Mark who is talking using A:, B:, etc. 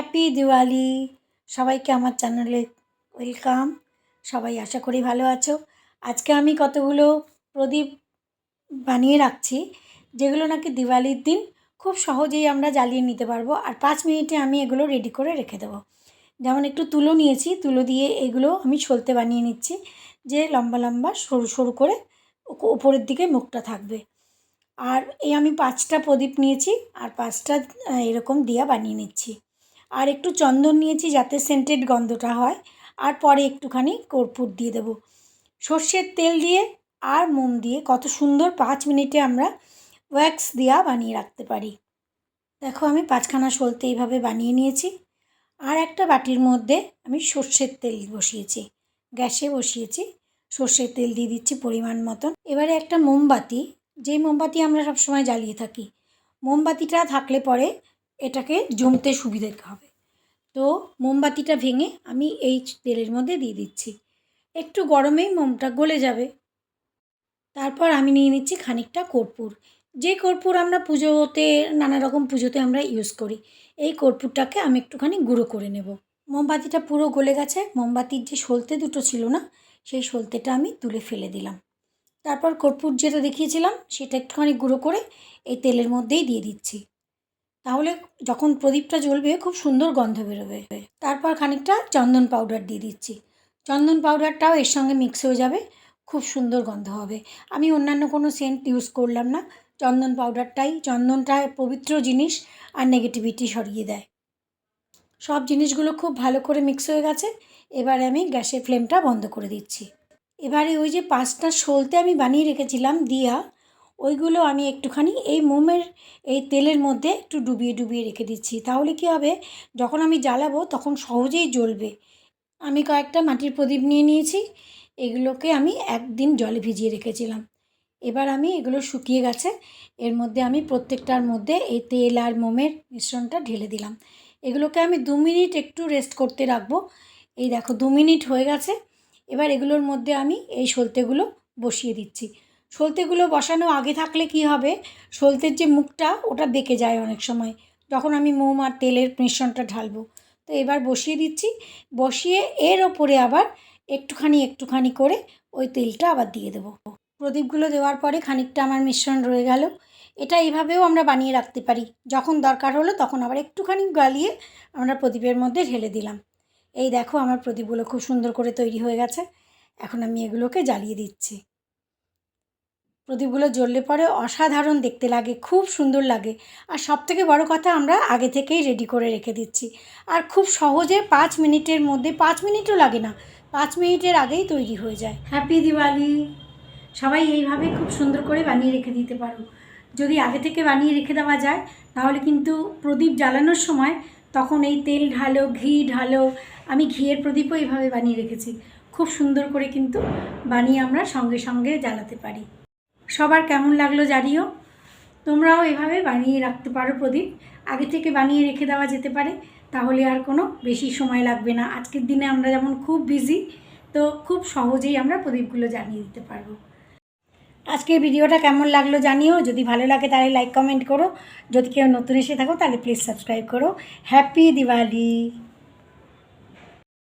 A: Happy Diwali সবাইকে আমার চ্যানেলে ওয়েলকাম সবাই আশা করি ভালো আছো। আজকে আমি কতগুলো প্রদীপ বানিয়ে রাখছি, যেগুলো নাকি দিওয়ালির দিন খুব সহজেই আমরা জ্বালিয়ে নিতে পারব। আর পাঁচ মিনিটে আমি এগুলো রেডি করে রেখে দেবো। যেমন একটু তুলো নিয়েছি, তুলো দিয়ে এগুলো আমি সলতে বানিয়ে নিচ্ছি, যে লম্বা লম্বা সরু সরু করে ওপরের দিকে মুখটা থাকবে। আর এই আমি পাঁচটা প্রদীপ নিয়েছি, আর পাঁচটা এরকম দিয়া বানিয়ে নিচ্ছি। আর একটু চন্দন নিয়েছি যাতে সেন্টেড গন্ধটা হয়। আর পরে একটুখানি কর্পূর দিয়ে দেবো। সর্ষের তেল দিয়ে আর মোম দিয়ে কত সুন্দর পাঁচ মিনিটে আমরা ওয়্যাক্স দিয়া বানিয়ে রাখতে পারি। দেখো আমি পাঁচখানা সলতে এইভাবে বানিয়ে নিয়েছি। আর একটা বাটির মধ্যে আমি সর্ষের তেল বসিয়েছি। গ্যাসে বসিয়েছি। সর্ষের তেল দিয়ে দিচ্ছি পরিমাণ মতন। এবারে একটা মোমবাতি। যেই মোমবাতি আমরা সবসময় জ্বালিয়ে থাকি। মোমবাতিটা থাকলে পরে এটাকে জমতে সুবিধে হবে। তো মোমবাতিটা ভেঙে আমি এই তেলের মধ্যে দিয়ে দিচ্ছি। একটু গরমেই মোমটা গলে যাবে। তারপর আমি নিয়ে নিচ্ছি খানিকটা কর্পূর। যে কর্পূর আমরা পুজোতে, নানা রকম পুজোতে আমরা ইউজ করি, এই কর্পূরটাকে আমি একটুখানি গুঁড়ো করে নেব। মোমবাতিটা পুরো গলে গেছে। মোমবাতির যে সলতে দুটো ছিল না, সেই সলতেটা আমি তুলে ফেলে দিলাম। তারপর কর্পূর যেটা দেখিয়েছিলাম, সেটা একটুখানি গুঁড়ো করে এই তেলের মধ্যেই দিয়ে দিচ্ছি। তাহলে যখন প্রদীপটা জ্বলবে খুব সুন্দর গন্ধ বেরোবে। তারপর খানিকটা চন্দন পাউডার দিয়ে দিচ্ছি। চন্দন পাউডারটাও এর সঙ্গে মিক্স হয়ে যাবে, খুব সুন্দর গন্ধ হবে। আমি অন্যান্য কোনো সেন্ট ইউজ করলাম না। চন্দন পাউডারটাই চন্দনটা পবিত্র জিনিস আর নেগেটিভিটি সরিয়ে দেয়। সব জিনিসগুলো খুব ভালো করে মিক্স হয়ে গেছে। এবারে আমি গ্যাসের ফ্লেমটা বন্ধ করে দিচ্ছি। এবারে ওই যে পাঁচটা সলতে আমি বানিয়ে রেখেছিলাম দিয়া ওইগুলো আমি একটুখানি এই মোমের, এই তেলের মধ্যে একটু ডুবিয়ে ডুবিয়ে রেখে দিচ্ছি। তাহলে কী হবে? যখন আমি জ্বালাবো তখন সহজেই জ্বলবে। আমি কয়েকটা মাটির প্রদীপ নিয়ে নিয়েছি, এগুলোকে আমি একদিন জলে ভিজিয়ে রেখেছিলাম। এবার আমি এগুলো শুকিয়ে গেছে, এর মধ্যে আমি প্রত্যেকটার মধ্যে এই তেল আর মোমের মিশ্রণটা ঢেলে দিলাম। এগুলোকে আমি দু মিনিট একটু রেস্ট করতে রাখব। এই দেখো দু মিনিট হয়ে গেছে, এবার এগুলোর মধ্যে আমি এই সলতেগুলো বসিয়ে দিচ্ছি। সলতেগুলো বসানো আগে থাকলে কি হবে? সলতের যে মুখটা, ওটা বেঁকে যায় অনেক সময়। যখন আমি মোম আর তেলের মিশ্রণটা ঢালবো। তো এবার বসিয়ে দিচ্ছি। বসিয়ে এর ওপরে আবার একটুখানি একটুখানি করে ওই তেলটা আবার দিয়ে দেবো। প্রদীপগুলো দেওয়ার পরে খানিকটা আমার মিশ্রণ রয়ে গেল। এটা এইভাবেও আমরা বানিয়ে রাখতে পারি। যখন দরকার হলো তখন আবার একটুখানি গালিয়ে আমরা প্রদীপের মধ্যে ঢেলে দিলাম। এই দেখো আমার প্রদীপগুলো খুব সুন্দর করে তৈরি হয়ে গেছে। এখন আমি এগুলোকে জ্বালিয়ে দিচ্ছি। প্রদীপগুলো জ্বললে পরে অসাধারণ দেখতে লাগে, খুব সুন্দর লাগে। আর সব থেকে বড়ো কথা আমরা আগে থেকেই রেডি করে রেখে দিচ্ছি। আর খুব সহজে পাঁচ মিনিটের মধ্যে, পাঁচ মিনিটও লাগে না, পাঁচ মিনিটের আগেই তৈরি হয়ে যায়। হ্যাপি দিওয়ালি সবাই এইভাবে খুব সুন্দর করে বানিয়ে রেখে দিতে পারো। যদি আগে থেকে বানিয়ে রেখে দেওয়া যায়, তাহলে কিন্তু প্রদীপ জ্বালানোর সময় তখন এই তেল ঢালো, ঘি ঢালো, আমি ঘিয়ের প্রদীপও এইভাবে বানিয়ে রেখেছি। খুব সুন্দর করে কিন্তু বানিয়ে আমরা সঙ্গে সঙ্গে জ্বালাতে পারি। সবার কেমন লাগল জানিও? তোমরাও এভাবে বানিয়ে রাখতে পারো প্রদীপ। আগে থেকে বানিয়ে রেখে দেওয়া যেতে পারে, তাহলে আর কোনো বেশি সময় লাগবে না। আজকের দিনে আমরা যেমন খুব বিজি তো খুব সহজেই আমরা প্রদীপগুলো জানিয়ে দিতে পারব। আজকের ভিডিওটা কেমন লাগল জানিও? যদি ভালো লাগে তাহলে লাইক কমেন্ট করো। যদি কেউ নতুন এসে থাকো তাহলে প্লিজ সাবস্ক্রাইব করো। হ্যাপি দিওয়ালি